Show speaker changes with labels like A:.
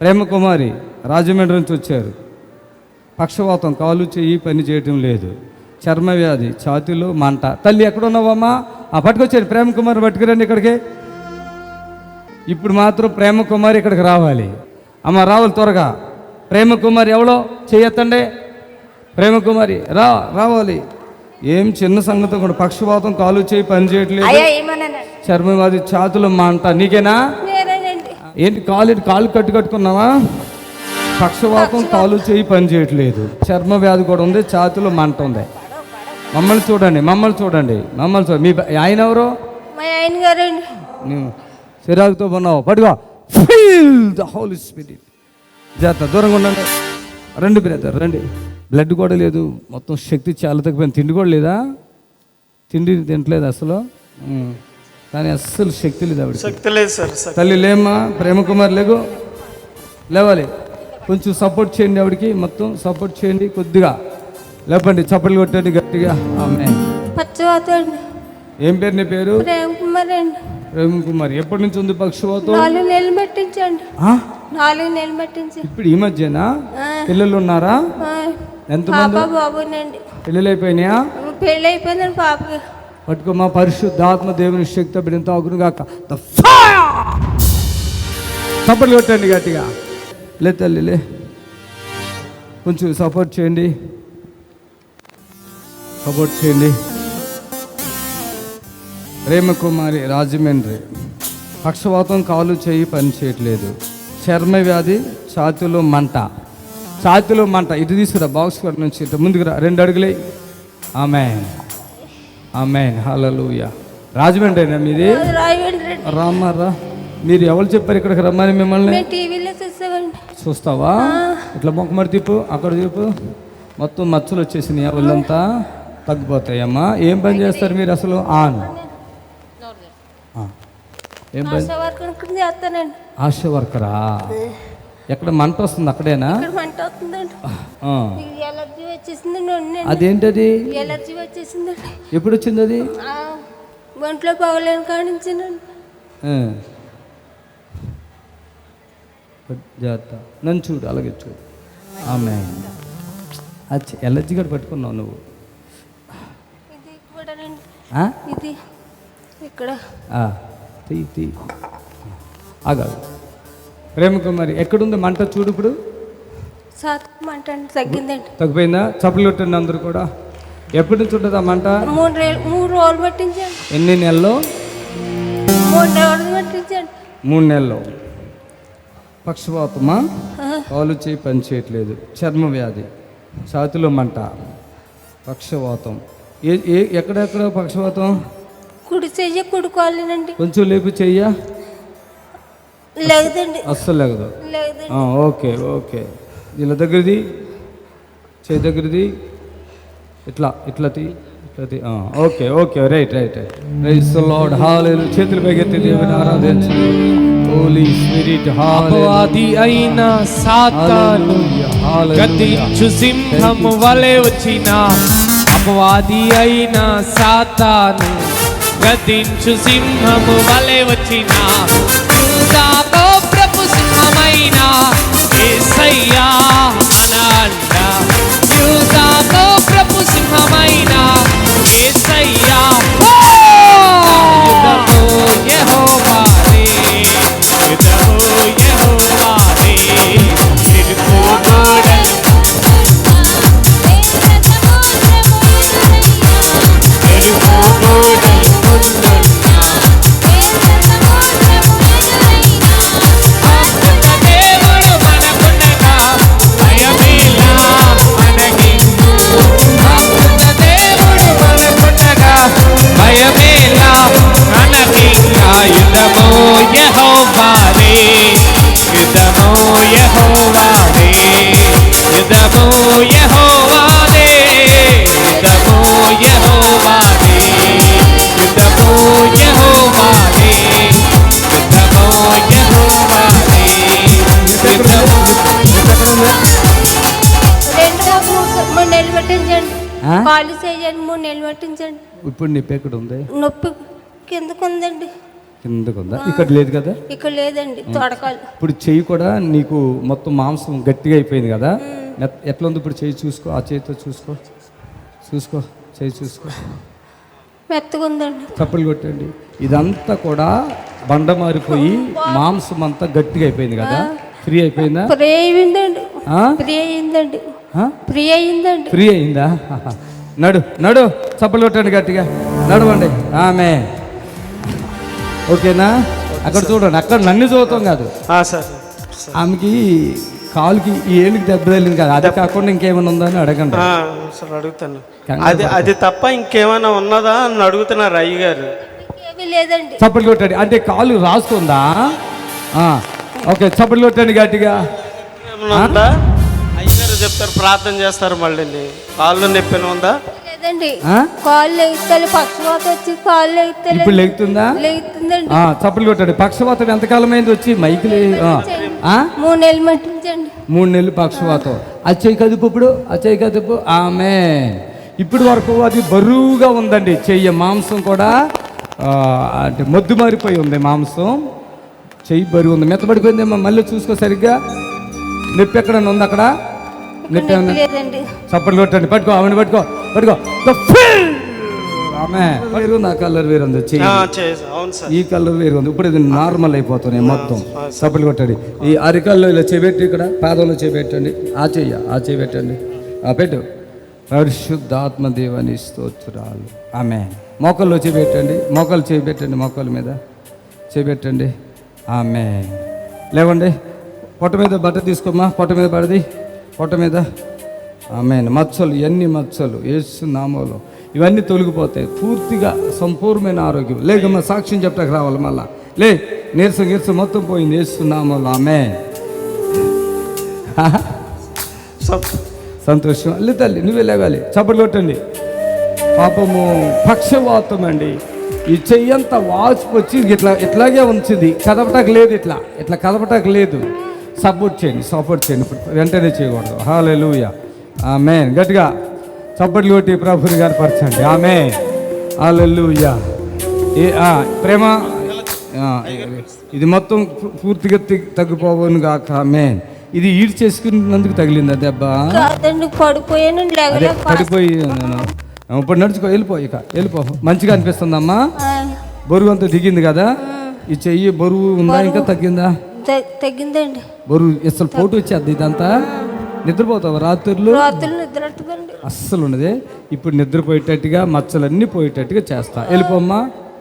A: ప్రేమకుమారి రాజమండ్రి నుంచి వచ్చారు. పక్షవాతం కాలు చెయ్యి పని చేయటం లేదు. చర్మ వ్యాధి ఛాతీలో మంట. తల్లి ఎక్కడున్నావమ్మా? ఆ పట్టుకొచ్చారు. ప్రేమకుమారి పట్టుకురండి ఇక్కడికి. ఇప్పుడు మాత్రం ప్రేమకుమారి ఇక్కడికి రావాలి. అమ్మ రావాలి త్వరగా. ప్రేమకుమారి ఎవడో? చేయొత్తండి ప్రేమకుమారి రా రావాలి. ఏం చిన్న సంగతి కూడా. పక్షవాతం కాలు చేయి పని చేయట్లేదు.
B: అయ్యా ఏమన్నానండి
A: చర్మ వ్యాధి ఛాతులు మంట. నీకేనా? ఏంటి కాలు ఇటు కాలు కట్టు కట్టుకున్నావా? పక్షవాతం కాలు చేయి పని చేయట్లేదు. చర్మ వ్యాధి కూడా ఉంది ఛాతిలో మంట ఉంది. మమ్మల్ని చూడండి మమ్మల్ని చూడండి మమ్మల్ని చూడండి. మీ ఆయన ఎవరు?
B: ఆయన గారండి.
A: నువ్వు చిరాకుతో ఉన్నావు. పడుకో ఫీల్ ద హోల్ స్పిరిట్ జాగ్రత్త దూరంగా ఉండండి. రండి బ్రదర్ రండి. బ్లడ్ కూడా లేదు. మొత్తం శక్తి చాలా తగ్గిపోయింది. తిండి కూడా లేదా? తిండి తింటలేదు అసలు. కానీ అస్సలు శక్తి లేదు ఆవిడ
C: శక్తి లేదు సార్
A: తల్లి లేమ్మా ప్రేమకుమార్ లేగు. లేవాలి. కొంచెం సపోర్ట్ చేయండి ఆవిడకి మొత్తం సపోర్ట్ చేయండి కొద్దిగా. లేపండి చప్పట్లు కొట్టండి గట్టిగా. ఆమె ఏం పేరు నీ పేరు?
B: ప్రేమ్ కుమార్ అండి.
A: ప్రేమ్ కుమార్. ఎప్పటి నుంచి ఉంది పక్షవాతం?
B: నాలుగు నెలలు పెట్టించండి.
A: ఆ?
B: నాలుగు నెలలు పెట్టించి.
A: ఇప్పుడు ఈ మధ్యనా? పిల్లలు ఉన్నారా? ఎంతమంది?
B: పాప బాబునండి
A: పిల్లలు అయిపోయినాయా?
B: పెళ్ళి అయిపోయిందండి పట్టుకో
A: మా పరిశుద్ధాత్మ దేవుని శక్తి బిడ్డంతో అగునుగాక చప్పట్లు కొట్టండి గట్టిగా. లే తల్లి లే. కొంచెం సపోర్ట్ చేయండి. సపోర్ట్ చేయండి. ప్రేమకుమారి రాజమండ్రి. పక్షవాతం కాలు చేయి పని చేయట్లేదు. చర్మ వ్యాధి ఛాతిలో మంట. ఛాతిలో మంట. ఇటు తీసుకురా బాక్స్ కట్ నుంచి ఇటు ముందుకు రా. రెండు అడుగులే. ఆమె ఆమె హల్లెలూయా రాజమండ్రి అయినా మీది రామారా మీరు ఎవరు చెప్పారు ఇక్కడికి రమ్మని మిమ్మల్ని? చూస్తావా? ఇట్లా మొక్కమడి తిప్పు అక్కడ తిప్పు. మొత్తం మచ్చలు వచ్చేసినాయి ఒళ్ళంతా తగ్గిపోతాయమ్మా. ఏం పని చేస్తారు మీరు అసలు? ఆన్. ఏం పని?
B: ఆశ
A: వర్కరా? ఎక్కడ మంట వస్తుంది అక్కడేనా?
B: మంట వస్తుందండి. ఎలర్జీ వచ్చేసిందండి
A: అదేంటది?
B: ఎలర్జీ వచ్చేసిందండి
A: ఎప్పుడు వచ్చింది అది?
B: ఒంట్లో పగలేని కానించానండి.
A: జాగ్రత్త. నన్ను చూడు అలాగే చూడు. ఆమె. అది ఎలర్జీ కూడా పట్టుకున్నావు నువ్వు.
B: ఇది
A: ఆ?
B: ఇది ఇక్కడ.
A: తీ తీ. ఆగా. ప్రేమకుమారి ఎక్కడుంది మంట చూడు ఇప్పుడు?
B: మంట తగ్గిందండి.
A: తగ్గిపోయిందా? చప్పలు కొట్టండి అందరూ కూడా. ఎప్పటి నుంచి ఉంటుంది ఆ మంట?
B: మూడు మూడు రోజులు పట్టించండి.
A: ఎన్ని నెలలు?
B: మూడు రోజులు పట్టించండి.
A: మూడు నెలలు. పక్షవాతమా
B: ఆ,
A: కాలు చేయి పని చేయట్లేదు. చర్మ వ్యాధి. ఛాతిలో మంట. పక్షవాతం. ఏ ఏ ఎక్కడెక్కడ పక్షవాతం?
B: కుడి చెయ్యి కుడుకోవాలేనండి.
A: కొంచెం లేపు చెయ్యా.
B: లేదండి
A: అస్సలు ఆ, ఓకే ఓకే. ఇలా దగ్గరది చేయి దగ్గరది ఇట్లా ఇట్లా తీ ఇట్లా తీ. ఆ, okay okay right right right. Right lord హాలెలు చేతులు పైకెత్తి దేవుని ఆరాధించు హోలీ స్పిరిట్
D: అపవాది అయిన సాతాను గతించు సింహము వలె వచ్చిన. అపవాది అయిన సాతాను గతించు సింహము వలె వచ్చిన. యెహోవాదే యుద్ధము యెహోవాదే యుద్ధము యెహోవాదే యుద్ధము యెహోవాదే యుద్ధము యెహోవాదే యుద్ధము యెహోవాదే యుద్ధము
B: మూడు నెలలు పట్టించండి
A: ఆ?
B: కాలు చేయండి మూడు నెలలు పట్టించండి
A: ఇప్పుడు నీ ఎక్కడ ఉంది
B: నొప్పి కిందకు ఉందండి
A: కిందకు ఉందా? ఇక్కడ లేదు కదా?
B: ఇక్కడ లేదండి తొడకాలు.
A: ఇప్పుడు చెయ్యి కూడా నీకు మొత్తం మాంసం గట్టిగా అయిపోయింది కదా? ఎట్లా ఉంది ఇప్పుడు చెయ్యి చూసుకో ఆ చేతితో చూసుకో. చూసుకో చెయ్యి చూసుకో.
B: మెత్తగా ఉందండి.
A: చప్పలు కొట్టండి. ఇదంతా కూడా బండ మారిపోయి మాంసం అంతా గట్టిగా అయిపోయింది కదా? ఫ్రీ అయిపోయిందా?
B: ఫ్రీ అయిందండి? ఫ్రీ అయిందండి? ఫ్రీ అయిందండి.
A: ఫ్రీ అయిందా? నడు నడు చప్పలు కొట్టండి గట్టిగా. నడవండి. ఆమె ఓకేనా? అక్కడ చూడండి అక్కడ నన్ను చూడటం కాదు.
C: ఆ, సార్.
A: ఆమెకి కాలుకి ఈ ఏళ్ళకి దెబ్బ తగిలింది కదా అది కాకుండా ఇంకేమైనా ఉందా అని అడగండి.
C: ఆ, సార్ అడుగుతాను. అది అది తప్ప ఇంకేమైనా ఉన్నదా అని అడుగుతున్నారు అయ్య గారు.
B: ఏమీ లేదండి.
A: చప్పట్లు కొట్టండి. అంటే కాలు రాస్తుందా? ఆ, ఓకే చప్పట్లు కొట్టండి గట్టిగా.
C: ఏమైనా ఉందా? అయ్య గారు చెప్తారు ప్రార్థన చేస్తారు మళ్ళీ. కాళ్ళు నొప్పిన ఉందా?
B: లేదండి? కాళ్ళు పక్షవాత వచ్చి కాళ్ళు
A: ఇప్పుడు లెగుతుందా?
B: లెగుతుందండి.
A: చప్పట్లు కొట్టండి. పక్షవాతం ఎంతకాలం అయింది వచ్చి మైకిలి?
B: మూడు నెలలు మట్టించండి
A: మూడు నెలలు పక్షవాతం. అచ్చయ్య కదుపు ఇప్పుడు? అచ్చయ్య కదుపు? ఆమె ఇప్పటి వరకు అది బరువుగా ఉందండి. చెయ్యి మాంసం కూడా అంటే మొద్దు మారిపోయి ఉంది మాంసం. చెయ్యి బరువు ఉంది. మెత్తబడిపోయిందేమో. మళ్ళీ చూసుకో సరిగ్గా. నొప్పి ఎక్కడన్నా ఉంది అక్కడ? నొప్పి చప్పట్లు కొట్టండి. పట్టుకో ఆమెను పట్టుకో. పట్టుకో. The fill! ఆమె. వేరు నా కలర్ వేరు ఉంది. చెయ్యి.
C: ఆ, చేసా అవును సార్.
A: ఈ కలర్ వేరు ఉంది. ఇప్పుడు ఇది నార్మల్ అయిపోతున్నాయి మొత్తం. చప్పట్లు కొట్టండి. ఈ అరికాల్లో ఇలా చేపెట్టి ఇక్కడ. పాదంలో చేపెట్టండి. ఆ చెయ్య ఆ చేపెట్టండి. ఆ పెట్టు. పరిశుద్ధాత్మ దేవని స్తోత్రాలు. ఆమె. మోకల్లో చేపెట్టండి. మోకాలు చేపెట్టండి మోకాల మీద. చేపెట్టండి. ఆమె. లేవండి. పొట్ట మీద బట్ట తీసుకోమ్మా. పొట్ట మీద పడది. పొట్ట మీద. ఆమె మచ్చలు ఎన్ని మచ్చలు ఏసు నామోలు ఇవన్నీ తొలగిపోతాయి. పూర్తిగా సంపూర్ణమైన ఆరోగ్యం. లేకమ్మా సాక్ష్యం చెప్పడానికి రావాలి మళ్ళా. లే నీరసం గీరసం మొత్తం పోయింది. ఏసు నామోలు. ఆమె సంతోషం. లే తల్లి నువ్వే లేగాలి చప్పట్లు కొట్టండి. పాపము పక్షవాతం అండి ఈ చెయ్యంతా వాచిపు వచ్చి ఇట్లా ఇట్లాగే ఉంచింది. కదపటానికి లేదు ఇట్లా. ఇట్లా కదపటానికి లేదు. సపోర్ట్ చేయండి సపోర్ట్ చేయండి. ఇప్పుడు వెంటనే చేయకూడదు. హాలే లూయ ఆమె గట్టిగా చప్పట్లు కొట్టి ప్రభుని గారు పరచండి. ఆమె ఏ ప్రేమ ఇది మొత్తం పూర్తిగా తగ్గిపోవను కాక ఆమె ఇది ఈడ్ చేసుకున్నందుకు తగిలిందా దెబ్బ? పడిపోయి ఇప్పుడు నడుచుకో వెళ్ళిపో ఇక వెళ్ళిపో. మంచిగా అనిపిస్తుందమ్మా?
B: ఆ,
A: బరువు అంతా దిగింది కదా? ఈ చెయ్యి బరువు ఉందా ఇంకా తగ్గిందా?
B: తగ్గిందండి.
A: బరువు అసలు పోటు వచ్చేది ఇదంతా? నిద్రపోతావు రాత్రులు? అస్సలు ఉన్నదే ఇప్పుడు నిద్రపోయేటట్టుగా మచ్చలన్నీ పోయేటట్టుగా చేస్తా. వెళ్ళిపోమ్మా